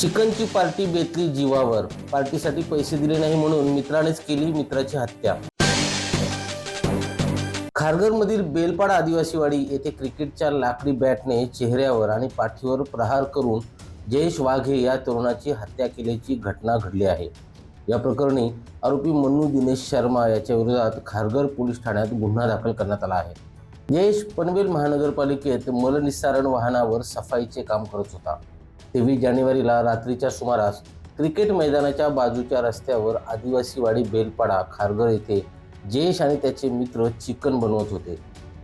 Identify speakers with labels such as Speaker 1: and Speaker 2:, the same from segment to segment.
Speaker 1: चिकनची पार्टी बेतली जीवावर. पार्टीसाठी पैसे दिले नाही म्हणून मित्रानेच केली मित्राची हत्या. खारघरमधील बेलपाडा आदिवासीवाडी येथे क्रिकेटच्या लाकडी बॅटने चेहऱ्यावर आणि पाठीवर प्रहार करून जयेश वाघे या तरुणाची हत्या केल्याची घटना घडली आहे. या प्रकरणी आरोपी मन्नू दिनेश शर्मा याच्या विरोधात खारघर पोलीस ठाण्यात गुन्हा दाखल करण्यात आला आहे. जयेश पनवेल महानगरपालिकेत मलनिस्सारण वाहनावर सफाईचे काम करत होता. तेवीस जानेवारीला रात्रीच्या सुमारास क्रिकेट मैदानाच्या बाजूच्या रस्त्यावर आदिवासीवाडी बेलपाडा खारघर येथे जयेश आणि त्याचे मित्र चिकन बनवत होते.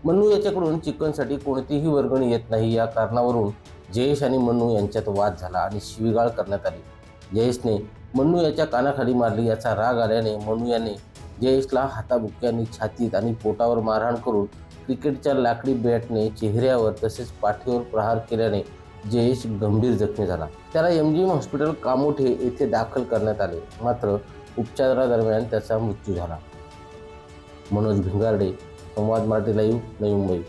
Speaker 1: मन्नू याच्याकडून चिकनसाठी कोणतीही वर्गणी येत नाही. या कारणावरून जयेश आणि मन्नू यांच्यात वाद झाला आणि शिवीगाळ करण्यात आली. जयेशने मन्नू याच्या कानाखाली मारली. याचा राग आल्याने मन्नू याने जयेशला हाताबुक्याने छातीत आणि पोटावर मारहाण करून क्रिकेटच्या लाकडी बॅटने चेहऱ्यावर तसेच पाठीवर प्रहार केल्याने जयेश गंभीर जखमी झाला. त्याला M G M hospital Kamothe येथे दाखल करण्यात आले. मात्र उपचारादरम्यान त्याचा मृत्यू झाला. मनोज भिंगारडे संवाद मराठी लाईव्ह नवी मुंबई.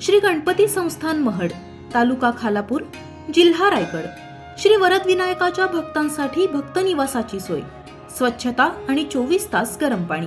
Speaker 2: श्री गणपती संस्थान महड तालुका खालापूर जिल्हा रायगड. श्री वरद विनायकाच्या भक्तांसाठी भक्त निवासाची सोय. स्वच्छता आणि चोवीस तास गरम पाणी.